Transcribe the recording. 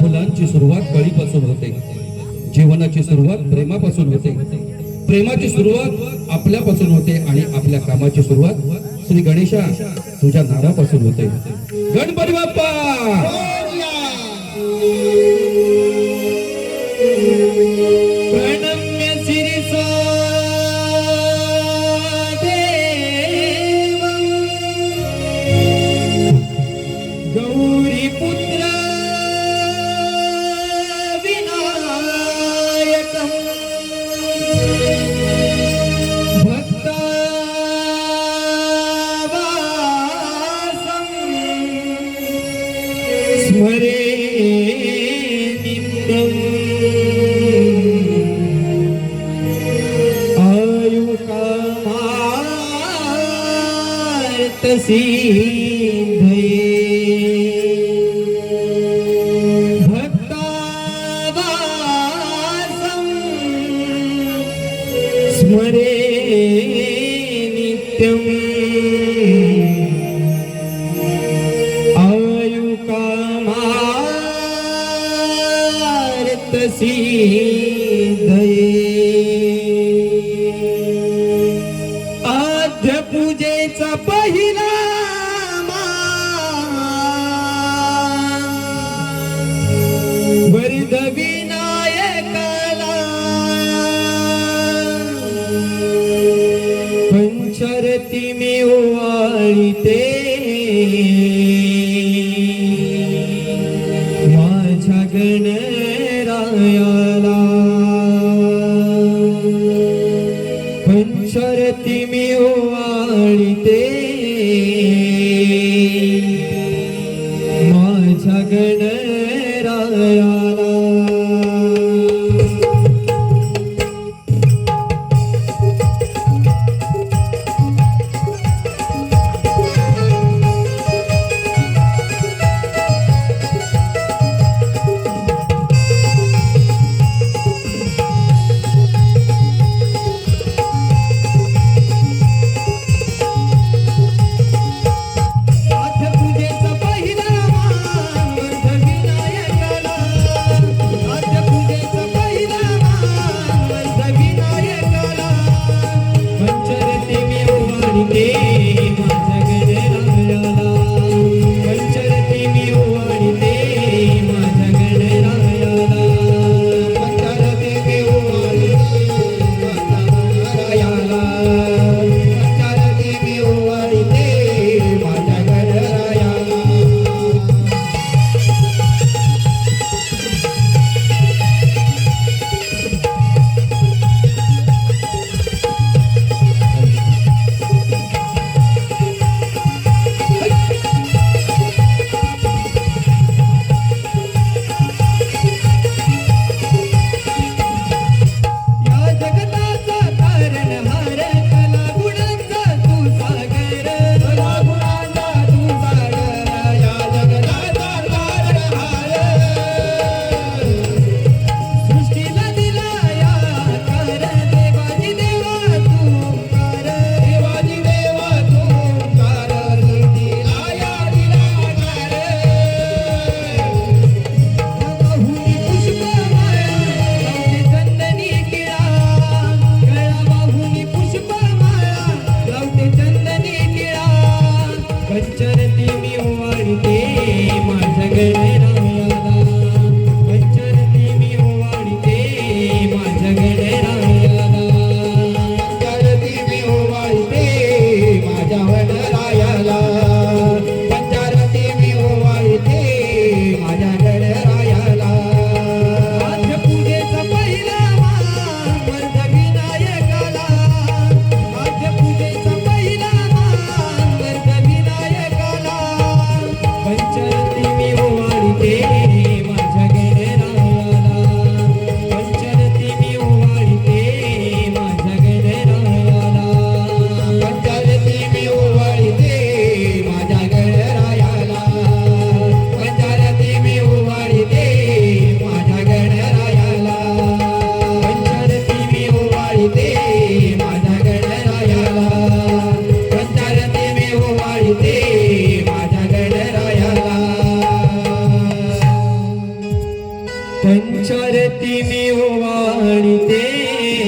फुलांची सुरुवात कळीपासून होते. जीवनाची सुरुवात प्रेमापासून होते. प्रेमाची सुरुवात आपल्यापासून होते आणि आपल्या कामाची सुरुवात श्री गणेशा तुझ्या नादापासून होते. गणपती बाप्पा! सिंध भक्तावासं स्मरे नित्यम्। मान पंचरती मी ओवाळीते माझ्या गणरायाला. पंचरती मी ओवाळीते माझ्या गणरायाला. ओवाळते